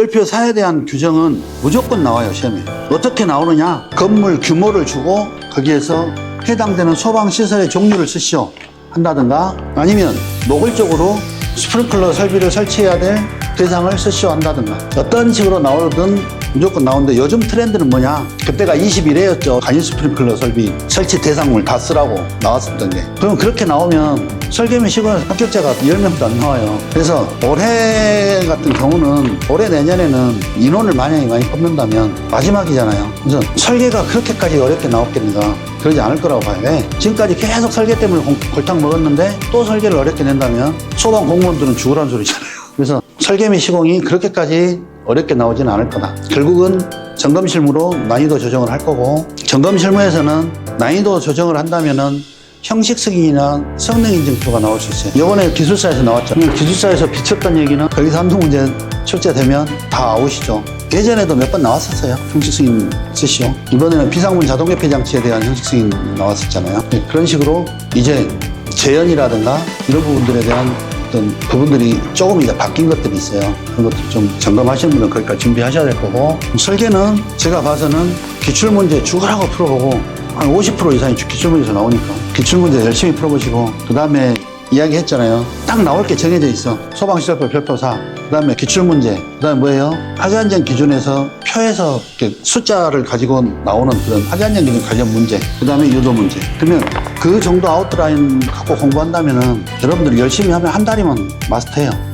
별표 4에 대한 규정은 무조건 나와요, 시험에. 어떻게 나오느냐? 건물 규모를 주고 거기에서 해당되는 소방시설의 종류를 쓰시오. 한다든가 아니면 노골적으로 스프링클러 설비를 설치해야 될 대상을 쓰시오 한다든가 어떤 식으로 나오든 무조건 나오는데 요즘 트렌드는 뭐냐? 그때가 21회였죠. 간이 스프링클러 설비. 설치 대상물 다 쓰라고 나왔었던 게. 그럼 그렇게 나오면 설계면 시골 합격자가 10명도 안 나와요. 그래서 올해 같은 경우는 올해 내년에는 인원을 만약에 많이 뽑는다면 마지막이잖아요. 그래서 설계가 그렇게까지 어렵게 나왔겠는가? 그러지 않을 거라고 봐요. 왜? 지금까지 계속 설계 때문에 공- 골탕 먹었는데 또 설계를 어렵게 낸다면 소방 공무원들은 죽으란 소리잖아요. 그래서 설계 및 시공이 그렇게까지 어렵게 나오지는 않을 거다. 결국은 점검 실무로 난이도 조정을 할 거고 점검 실무에서는 난이도 조정을 한다면은 형식 승인이나 성능 인증표가 나올 수 있어요. 이번에 기술사에서 나왔죠. 음, 기술사에서 비쳤던 얘기는 거기서 한두 문제 출제되면 다 아웃이죠. 예전에도 몇 번 나왔었어요. 형식 승인 쓰시오. 이번에는 비상문 자동 개폐 장치에 대한 형식 승인 나왔었잖아요. 네, 그런 식으로 이제 재현이라든가 이런 부분들에 대한 어떤 부분들이 조금 이제 바뀐 것들이 있어요. 그런 것들 좀 점검하시는 분은 거기까지 준비하셔야 될 거고 설계는 제가 봐서는 기출문제 죽으라고 풀어보고 한 50% 이상이 기출문제에서 나오니까 기출문제 열심히 풀어보시고 그 다음에 이야기했잖아요. 딱 나올 게 정해져 있어. 소방시설법 별표 4. 그 다음에 기출문제. 그 다음에 뭐예요? 학위안전 기준에서 표에서 이렇게 숫자를 가지고 나오는 그런 학위안전 기준 관련 문제. 그 다음에 유도 문제. 그러면 그 정도 아웃라인 갖고 공부한다면은 여러분들이 열심히 하면 한 달이면 마스터해요.